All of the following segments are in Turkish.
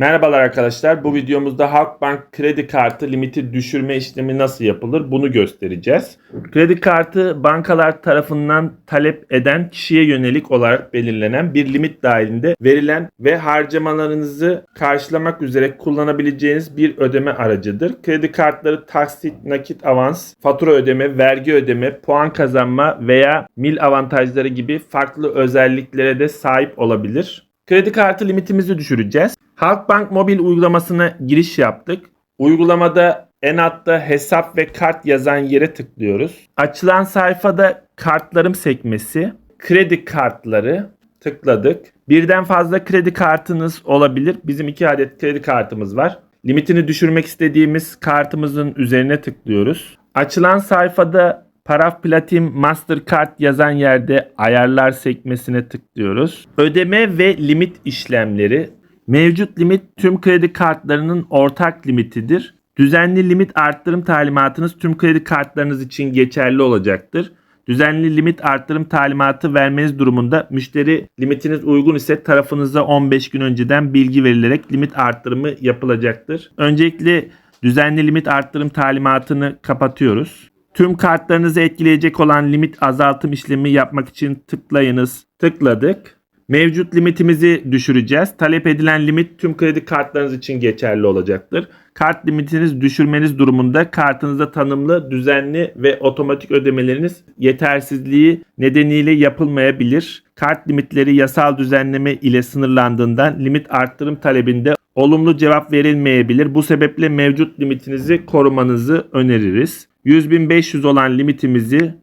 Merhabalar arkadaşlar. Bu videomuzda Halkbank kredi kartı limiti düşürme işlemi nasıl yapılır bunu göstereceğiz. Kredi kartı bankalar tarafından talep eden kişiye yönelik olarak belirlenen bir limit dahilinde verilen ve harcamalarınızı karşılamak üzere kullanabileceğiniz bir ödeme aracıdır. Kredi kartları taksit, nakit avans, fatura ödeme, vergi ödeme, puan kazanma veya mil avantajları gibi farklı özelliklere de sahip olabilir. Kredi kartı limitimizi düşüreceğiz. Halkbank mobil uygulamasına giriş yaptık. Uygulamada en altta hesap ve kart yazan yere tıklıyoruz. Açılan sayfada kartlarım sekmesi, kredi kartları tıkladık. Birden fazla kredi kartınız olabilir. Bizim iki adet kredi kartımız var. Limitini düşürmek istediğimiz kartımızın üzerine tıklıyoruz. Açılan sayfada Paraf Platin Mastercard yazan yerde ayarlar sekmesine tıklıyoruz. Ödeme ve limit işlemleri. Mevcut limit tüm kredi kartlarının ortak limitidir. Düzenli limit arttırım talimatınız tüm kredi kartlarınız için geçerli olacaktır. Düzenli limit arttırım talimatı vermeniz durumunda müşteri limitiniz uygun ise tarafınıza 15 gün önceden bilgi verilerek limit arttırımı yapılacaktır. Öncelikle düzenli limit arttırım talimatını kapatıyoruz. Tüm kartlarınızı etkileyecek olan limit azaltım işlemi yapmak için tıklayınız. Tıkladık. Mevcut limitimizi düşüreceğiz. Talep edilen limit tüm kredi kartlarınız için geçerli olacaktır. Kart limitiniz düşürmeniz durumunda kartınızda tanımlı, düzenli ve otomatik ödemeleriniz yetersizliği nedeniyle yapılmayabilir. Kart limitleri yasal düzenleme ile sınırlandığından limit arttırım talebinde olumlu cevap verilmeyebilir. Bu sebeple mevcut limitinizi korumanızı öneririz. 100.500 olan limitimizi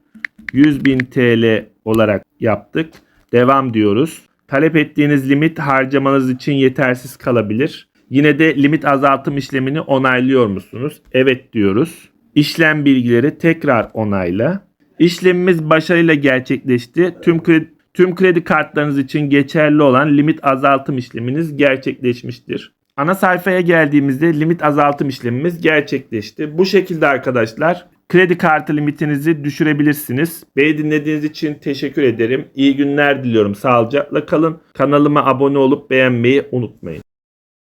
100.000 TL olarak yaptık. Devam diyoruz. Talep ettiğiniz limit harcamanız için yetersiz kalabilir. Yine de limit azaltım işlemini onaylıyor musunuz? Evet diyoruz. İşlem bilgileri tekrar onayla. İşlemimiz başarıyla gerçekleşti. Tüm kredi, tüm kredi kartlarınız için geçerli olan limit azaltım işleminiz gerçekleşmiştir. Ana sayfaya geldiğimizde limit azaltım işlemimiz gerçekleşti. Bu şekilde arkadaşlar kredi kartı limitinizi düşürebilirsiniz. Beni dinlediğiniz için teşekkür ederim. İyi günler diliyorum. Sağlıcakla kalın. Kanalıma abone olup beğenmeyi unutmayın.